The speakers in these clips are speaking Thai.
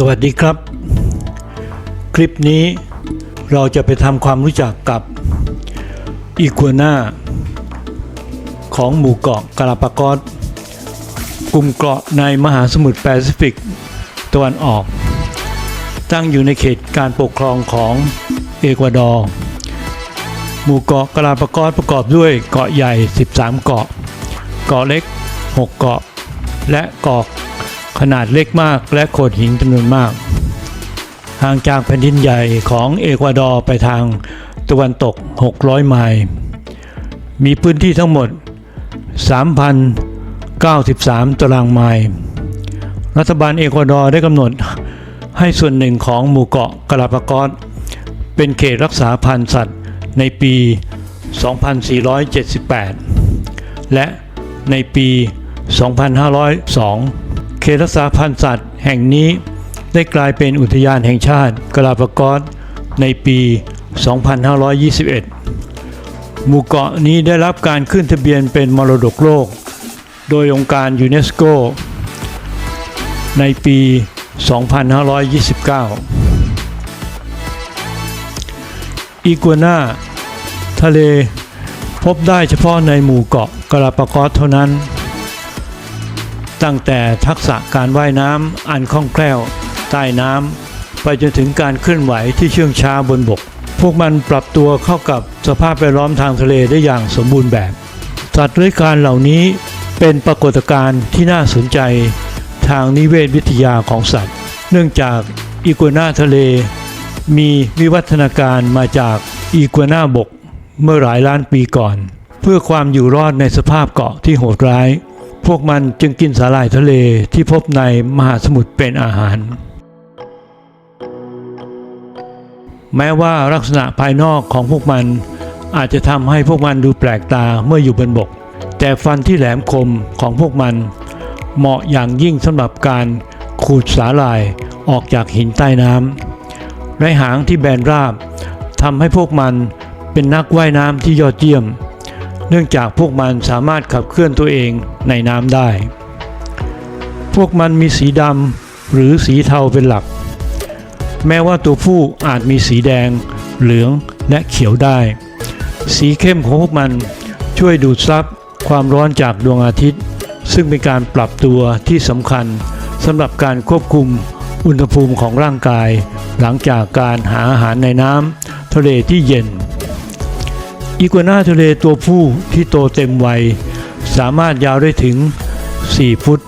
สวัสดีครับ คลิปนี้เราจะไปทำความรู้จักกับอีกัวนาของหมู่เกาะกาลาปากอสกลุ่มเกาะในมหาสมุทรแปซิฟิกตะวันออก ตั้งอยู่ในเขตการปกครองของเอกวาดอร์หมู่เกาะกาลาปากอสประกอบด้วยเกาะใหญ่ 13 เกาะ เกาะเล็ก 6 เกาะ และเกาะ ขนาดเล็กมากและโขดหินจำนวนมากห่างจากแผ่นดินใหญ่ของเอกวาดอร์ไปทางตะวันตก 600 ไมล์มีพื้นที่ทั้งหมด 3,093 ตารางไมล์รัฐบาลเอกวาดอร์ได้กำหนดให้ส่วนหนึ่งของหมู่เกาะกาลาปากอสเป็นเขตรักษาพันธุ์สัตว์ในปี 2478 และในปี 2502 ตรักษาพันธุ์สัตว์แห่งนี้ได้กลายเป็นอุทยานแห่งชาติกาลาปากอสในปี 2521 หมู่เกาะนี้ได้รับการขึ้นทะเบียนเป็นมรดกโลก โดยองค์การยูเนสโก ในปี 2529 อีกัวนาทะเลพบได้เฉพาะในหมู่เกาะกาลาปากอสเท่านั้น ตั้งแต่ทักษะการว่ายน้ำอันคล่องแคล่วใต้น้ำไปจนถึงการเคลื่อนไหวที่เชื่องช้าบนบก พวกมันปรับตัวเข้ากับสภาพแวดล้อมทางทะเลได้อย่างสมบูรณ์แบบ สัตว์เลื้อยคลานเหล่านี้เป็นปรากฏการณ์ที่น่าสนใจทางนิเวศวิทยาของสัตว์ เนื่องจากอีกัวนาทะเล มีวิวัฒนาการมาจากอีกัวนาบกเมื่อหลายล้านปีก่อน เพื่อความอยู่รอดในสภาพเกาะที่โหดร้าย พวกมันจึงกินสาหร่ายทะเลที่พบในมหาสมุทรเป็นอาหาร แม้ว่าลักษณะภายนอกของพวกมันอาจจะทำให้พวกมันดูแปลกตาเมื่ออยู่บนบก แต่ฟันที่แหลมคมของพวกมัน เหมาะอย่างยิ่งสำหรับการขูดสาหร่ายออกจากหินใต้น้ำและหางที่แบนราบทำให้พวกมันเป็นนักว่ายน้ำที่ยอดเยี่ยม เนื่องจากพวกมันสามารถขับเคลื่อนตัวเองในน้ำได้ พวกมันมีสีดำหรือสีเทาเป็นหลัก แม้ว่าตัวผู้อาจมีสีแดง เหลืองและเขียวได้ สีเข้มของพวกมันช่วยดูดซับความร้อนจากดวงอาทิตย์ ซึ่งเป็นการปรับตัวที่สำคัญสำหรับการควบคุมอุณหภูมิของร่างกาย หลังจากการหาอาหารในน้ำทะเลที่เย็น อีกัวนาทะเลตัวผู้ที่โตเต็มวัย สามารถยาวได้ถึง 4 ฟุต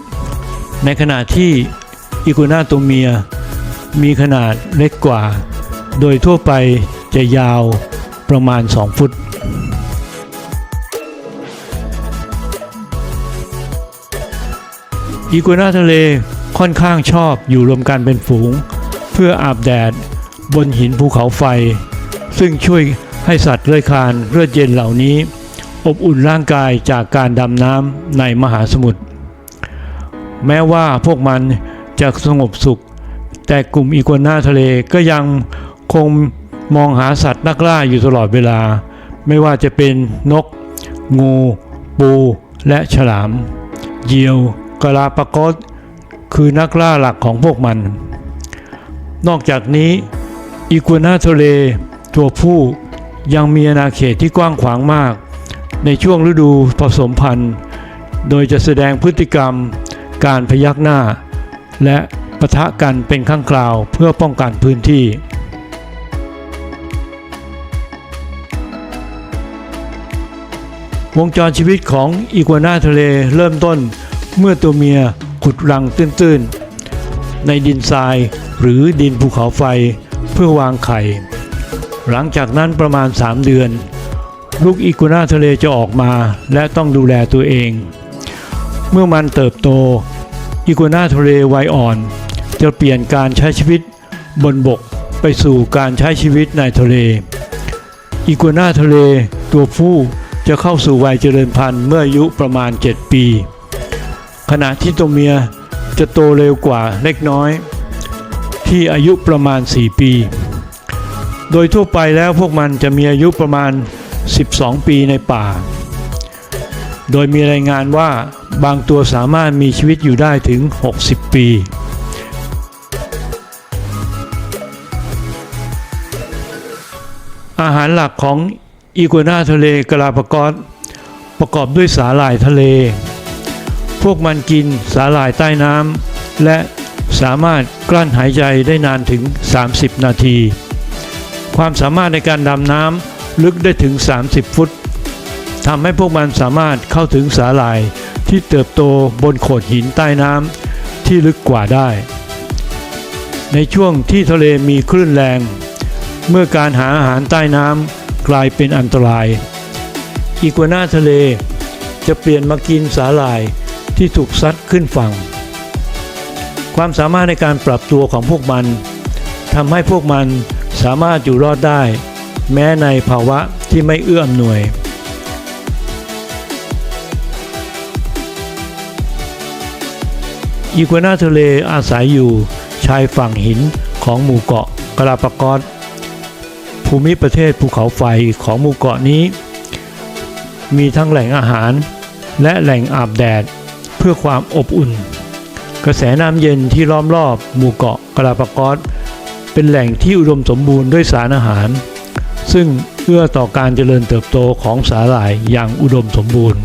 ในขณะที่อีกัวนาตัวเมีย มีขนาดเล็กกว่า โดยทั่วไปจะยาวประมาณ 2 ฟุตอีกัวนาทะเลค่อนข้างชอบอยู่รวมกันเป็นฝูง เพื่ออาบแดดบนหินภูเขาไฟ ซึ่งช่วย ให้สัตว์เลื้อยคลานเลือดเย็นเหล่านี้ อบอุ่นร่างกายจากการดำน้ำในมหาสมุทรแม้ว่าพวกมันจะสงบสุข แต่กลุ่มอีกัวนาทะเลก็ยังคงมองหาสัตว์นักล่าอยู่ตลอดเวลา ไม่ว่าจะเป็นนก งู ปูและฉลาม เหยี่ยวกลาปากอสคือนักล่าหลักของพวกมัน นอกจากนี้อีกัวนาทะเลตัวผู้ ยังมีอาณาเขตที่กว้างขวางมาก ในช่วงฤดูผสมพันธุ์ โดยจะแสดงพฤติกรรม การพยักหน้า และปะทะกันเป็นข้างคราวเพื่อป้องกันพื้นที่วงจรชีวิตของอีกัวนาทะเลเริ่มต้นเมื่อตัวเมียขุดรังตื้น ๆ ในดินทรายหรือดินภูเขาไฟเพื่อวางไข่ หลังจากนั้นประมาณ 3 เดือน ลูกอีกัวนาทะเลจะออกมาและต้องดูแลตัวเอง เมื่อมันเติบโตอีกัวนาทะเลวัยอ่อน จะเปลี่ยนการใช้ชีวิตบนบกไปสู่การใช้ชีวิตในทะเล อีกัวนาทะเลตัวผู้จะเข้าสู่วัยเจริญพันธุ์เมื่ออายุประมาณ 7 ปี ขณะที่ตัวเมียจะโตเร็วกว่าเล็กน้อย ที่อายุประมาณ 4 ปี โดยทั่วไปแล้วพวกมันจะมีอายุประมาณ 12 ปีในป่า โดยมีรายงานว่าบางตัวสามารถมีชีวิตอยู่ได้ถึง 60 ปี อาหารหลักของอีกัวนาทะเลกลาปกอสประกอบด้วยสาหร่ายทะเล พวกมันกินสาหร่ายใต้น้ำและสามารถกลั้นหายใจได้นานถึง 30 นาที ความสามารถในการดำน้ำลึกได้ถึง 30 ฟุตทำให้พวกมันสามารถเข้าถึงสาหร่ายที่เติบโตบนโขดหินใต้น้ำที่ลึกกว่าได้ ในช่วงที่ทะเลมีคลื่นแรง เมื่อการหาอาหารใต้น้ำกลายเป็นอันตราย อีกัวนาทะเลจะเปลี่ยนมากินสาหร่ายที่ถูกซัดขึ้นฝั่ง ความสามารถในการปรับตัวของพวกมันทำให้พวกมัน สามารถอยู่รอดได้ แม้ในภาวะที่ไม่เอื้ออำนวย อีกัวนาทะเลอาศัยอยู่ชายฝั่งหินของหมู่เกาะกลาปากอสภูมิประเทศภูเขาไฟของหมู่เกาะนี้ มีทั้งแหล่งอาหารและแหล่งอาบแดดเพื่อความอบอุ่น กระแสน้ำเย็นที่ล้อมรอบหมู่เกาะกลาปากอส เป็นแหล่งที่อุดมสมบูรณ์ด้วยสารอาหาร ซึ่งเอื้อต่อการเจริญเติบโตของสาหร่ายอย่างอุดมสมบูรณ์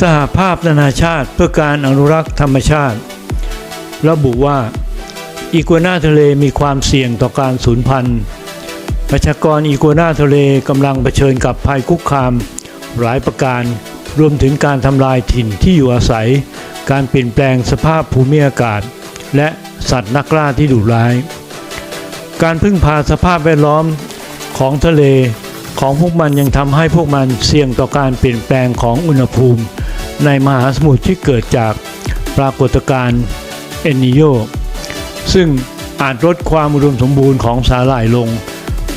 สหภาพนานาชาติเพื่อการอนุรักษ์ธรรมชาติ ระบุว่าอีกัวนาทะเลมีความเสี่ยงต่อการสูญพันธุ์ประชากรอีกัวนาทะเลกำลังเผชิญกับภัยคุกคาม หลายประการรวมถึงการทำลายถิ่นที่อยู่อาศัย การเปลี่ยนแปลงสภาพภูมิอากาศ และสัตว์นักล่าที่ดุร้าย การพึ่งพาสภาพแวดล้อมของทะเลของพวกมันยังทำให้พวกมันเสี่ยงต่อการเปลี่ยนแปลงของอุณหภูมิ ในมหาสมุทรที่เกิดจากปรากฏการณ์เอนิโยซึ่งอาจลดความอุดมสมบูรณ์ของสาหร่ายลง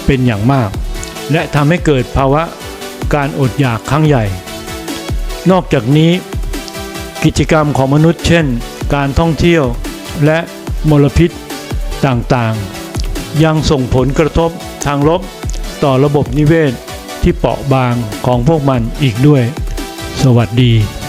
เป็นอย่างมาก และทำให้เกิดภาวะการอดอยากครั้งใหญ่ นอกจากนี้ กิจกรรมของมนุษย์ เช่น การท่องเที่ยวและมลพิษต่างๆ ยังส่งผลกระทบทางลบต่อระบบนิเวศที่เปราะบางของพวกมันอีกด้วย สวัสดี